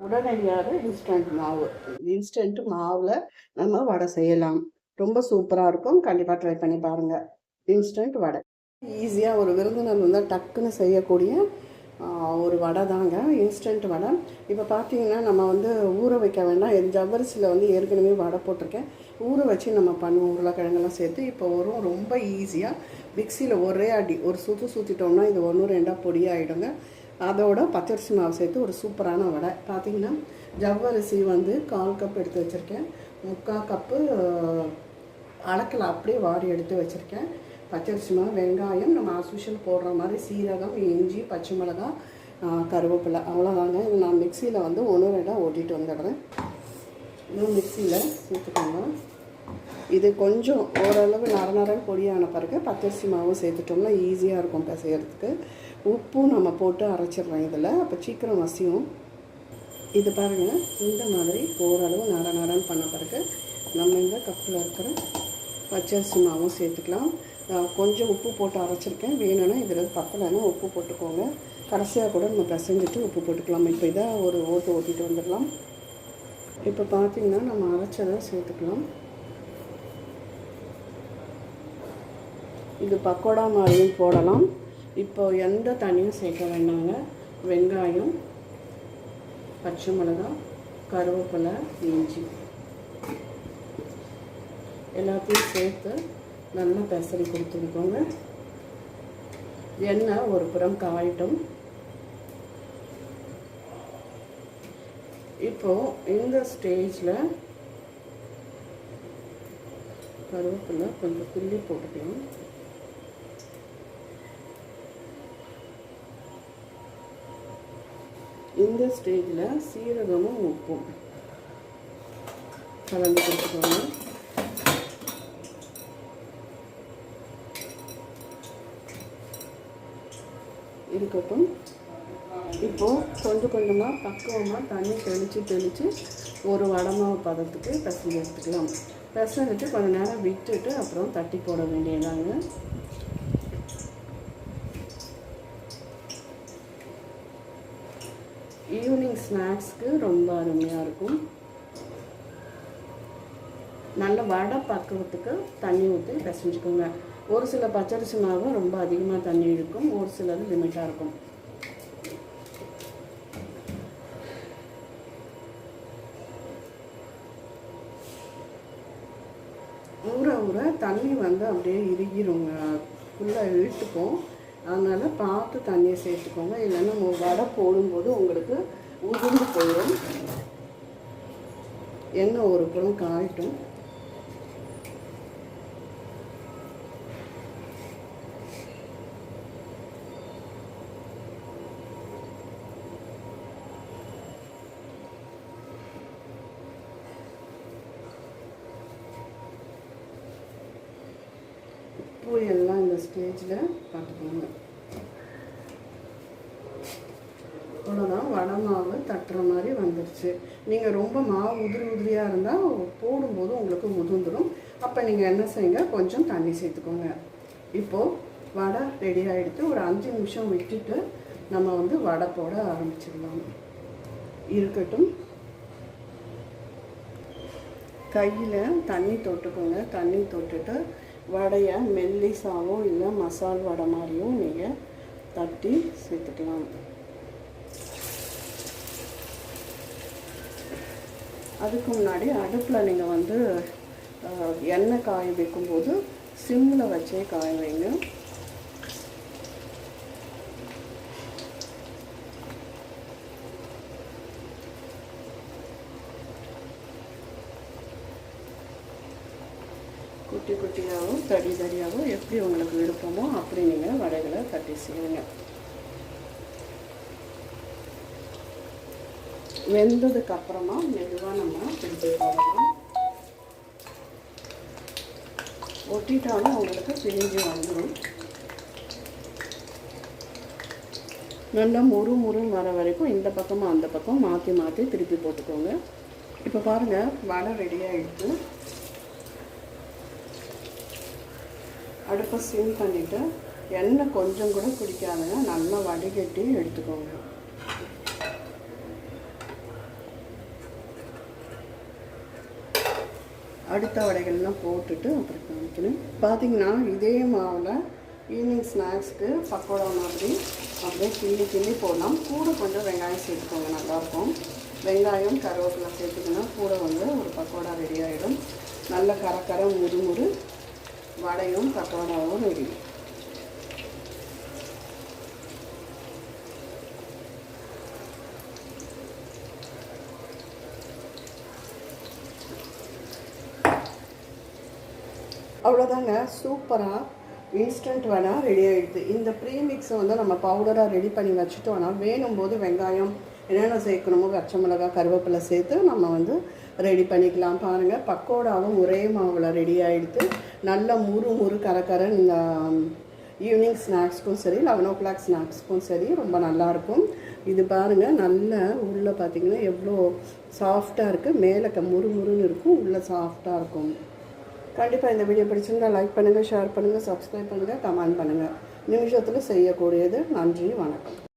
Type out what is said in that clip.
உடனடியாக இன்ஸ்டன்ட் மாவு. இன்ஸ்டன்ட் மாவில் நம்ம வடை செய்யலாம். ரொம்ப சூப்பராக இருக்கும். கண்டிப்பாக ட்ரை பண்ணி பாருங்கள் இன்ஸ்டன்ட் வடை. ஈஸியாக ஒரு விருந்தினர் வந்து டக்குன்னு செய்யக்கூடிய ஒரு வடை தாங்க. இன்ஸ்டன்ட் வடை. இப்போ பார்த்தீங்கன்னா நம்ம வந்து ஊற வைக்க வேண்டாம். என் ஜவ்வரிசியில் வந்து ஏற்கனவே வடை போட்டிருக்கேன். ஊற வச்சு நம்ம பண்ணுவோம். உருளைக்கிழங்கெல்லாம் சேர்த்து. இப்போ வரும். ரொம்ப ஈஸியாக மிக்சியில் ஒரே அடி ஒரு சுற்று சுற்றிட்டோம்னா இது ஒன்று ரெண்டாக பொடியாகிடுங்க அதோட பச்சரிசி மாவு சேர்த்து ஒரு சூப்பரான வடை. பார்த்தீங்கன்னா ஜவ்வரிசி வந்து கால் கப் எடுத்து வச்சுருக்கேன். முக்கால் கப்பு அளக்கில் அப்படியே வாரி எடுத்து வச்சுருக்கேன். பச்சரிசி மாவு வெங்காயம் நம்ம ஆஸ்யூஷுவல் போடுற மாதிரி சீரகம் இஞ்சி பச்சை மிளகாய் கருவேப்பிலை. அவ்வளோதாங்க நான் மிக்சியில் வந்து ஒன்று ரெண்டாக ஓட்டிகிட்டு வந்துடுறேன். இன்னும் மிக்சியில் சேர்த்துக்கோங்க. இது கொஞ்சம் ஓரளவு நர நரன்னு பொடியான பிறகு பச்சரிசி மாவும் சேர்த்துட்டோம்னா ஈஸியாக இருக்கும் பிசையறதுக்கு. உப்பும் நம்ம போட்டு அரைச்சிடுறோம் இதில். அப்போ சீக்கிரம் வசியும். இது பாருங்கள் இந்த மாதிரி ஓரளவு நர நரன்னு பண்ண பிறகு நம்ம இந்த கப்பில் இருக்கிற பச்சரிசி மாவும் சேர்த்துக்கலாம். நான் கொஞ்சம் உப்பு போட்டு அரைச்சிருக்கேன். வேணும்னா இதில் பத்தலைன்னா உப்பு போட்டுக்கோங்க. கடைசியாக கூட நம்ம பிசைஞ்சிட்டு உப்பு போட்டுக்கலாம். இப்போ இதை ஒரு ஓட்டு ஓட்டிட்டு வந்துடலாம். இப்போ பார்த்தீங்கன்னா நம்ம அரைச்சதை சேர்த்துக்கலாம். இது பக்கோடா மாதிரியும் போடலாம். இப்போ எந்த தண்ணியும் சேர்க்க வேண்டாங்க. வெங்காயம் பச்சை மிளகா கருவேப்பிலை இஞ்சி. எல்லாத்தையும் சேர்த்து நல்லா பெசரி கொடுத்துருக்கோங்க. எண்ணெய் ஒரு புறம் காயட்டும். இப்போ இந்த ஸ்டேஜில் கருவேப்பிலை கொஞ்சம் கிள்ளி போட்டுக்கலாம். இந்த ஸ்டேஜில் சீரகமும் உப்பும். கலந்து கொடுத்துக்கோங்க. இருக்கட்டும். இப்போது கொஞ்சம் கொஞ்சமாக பக்குவமாக தண்ணி தெளித்து தெளித்து ஒரு வடமாவு பதத்துக்கு பசங்க எடுத்துக்கலாம். பிசைஞ்சிட்டு கொஞ்ச நேரம் விட்டுட்டு அப்புறம் தட்டி போட வேண்டியதாங்க. ஈவினிங் ஸ்நாக்ஸ்க்கு ரொம்ப அருமையாக இருக்கும். நல்ல வடை பக்குவத்துக்கு தண்ணி ஊற்றி பிசைஞ்சுக்கோங்க. ஒரு சில பச்சரிசி மாவும் ரொம்ப அதிகமாக தண்ணி இழுக்கும். ஒரு சிலது லிமிட்டாக இருக்கும். ஊற ஊற தண்ணி வந்து அப்படியே இறுகிருங்க. ஃபுல்லாக இழுத்துக்கும் அதனால் பார்த்து தண்ணியை சேர்த்துக்கோங்க. இல்லைன்னா வடை போடும்போது உங்களுக்கு உதிர்ந்து போயிடும். எண்ணெய் ஒரு புறம் காயட்டும். உப்பு எல்லாம் இந்த ஸ்டேஜில் பார்த்துக்கோங்க அவ்வளோதான் வடை மாவு தட்டுற மாதிரி வந்துடுச்சு நீங்கள் ரொம்ப மாவு உதிரி உதிரியாக இருந்தால் போடும்போது உங்களுக்கு உதிர்ந்துடும் அப்போ நீங்கள் என்ன செய்யுங்க? கொஞ்சம் தண்ணி சேர்த்துக்கோங்க. இப்போது வடை ரெடி ஆகிடுத்து ஒரு அஞ்சு நிமிஷம் விட்டுட்டு நம்ம வந்து வடை போட ஆரம்பிச்சிடலாம். இருக்கட்டும். கையில் தண்ணி தொட்டுக்கோங்க. தண்ணி தொட்டுட்டு வடையை மெல்லிசாவோ இல்லை மசால் வடை மாதிரியும் நீங்கள் தட்டி சேர்த்துக்கலாம். அதுக்கு முன்னாடி அடுப்பில் நீங்கள் வந்து எண்ணெய் காய வைக்கும்போது சிம்மில் வச்சே காய வைங்க. குட்டி குட்டியாகவும் தடி தடியாகவும் எப்படி உங்களுக்கு விருப்பமோ அப்படி நீங்கள் வடைகளை தட்டி செய்யுங்க. வெந்ததுக்கு அப்புறமா மெதுவாக நம்ம பிடிச்சி ஒட்டிட்டாலும் உங்களுக்கு பிரிஞ்சு வந்துடும் நல்லா முறு முருன்னு வர வரைக்கும் இந்த பக்கமும் அந்த பக்கம் மாற்றி மாற்றி திருப்பி போட்டுக்கோங்க. இப்போ பாருங்கள் வடை ரெடி ஆகிடுது அடுப்பை சிம் பண்ணிவிட்டு எண்ணெய் கொஞ்சம் கூட குடிக்காதுங்க நல்லா வடிகட்டி எடுத்துக்கோங்க. அடுத்த வடைகள்லாம் போட்டுட்டு அப்புறம் காமிக்கணும். பார்த்திங்கன்னா இதே மாவில் ஈவினிங் ஸ்நாக்ஸ்க்கு பக்கோடா மாதிரி அப்படியே கிள்ளி கிள்ளி போடலாம். கூட கொஞ்சம் வெங்காயம் சேர்த்துக்கோங்க நல்லாயிருக்கும். வெங்காயம் கருவேப்பிலை சேர்த்துக்கணும் கூட வந்து ஒரு பக்கோடா ரெடி ஆகிடும் நல்ல கரக்கரை முறுமுறு வடையும் பக்கோடாவும் ரெடி. அவ்வளோதாங்க சூப்பராக இன்ஸ்டன்ட் வேணால் ரெடி ஆகிடுது இந்த ப்ரீமிக்ஸை வந்து நம்ம பவுடராக ரெடி பண்ணி வச்சுட்டோம்னா வேணும் போது வெங்காயம் என்னென்ன சேர்க்கணுமோ பச்சை மிளகாய் கருவேப்பிலை சேர்த்து நம்ம வந்து ரெடி பண்ணிக்கலாம். பாருங்கள் பக்கோடாவும் ஒரே மாவில் ரெடி ஆகிடுத்து நல்ல முறு முறு கரக்கரை இந்த ஈவினிங் ஸ்நாக்ஸ்க்கும் சரி லெவன் ஓ கிளாக் ஸ்நாக்ஸ்க்கும் சரி ரொம்ப நல்லாயிருக்கும் இது பாருங்கள் நல்ல உள்ளே பார்த்தீங்கன்னா எவ்வளோ சாஃப்டாக இருக்குது மேலே க முறு முறுன்னு இருக்கும் உள்ளே சாஃப்டாக இருக்கும். கண்டிப்பாக இந்த வீடியோ பிடிச்சிருந்தால் லைக் பண்ணுங்கள் ஷேர் பண்ணுங்கள் சப்ஸ்கிரைப் பண்ணுங்கள் கமெண்ட் பண்ணுங்கள் நிமிஷத்தில் செய்யக்கூடியது. நன்றி வணக்கம்.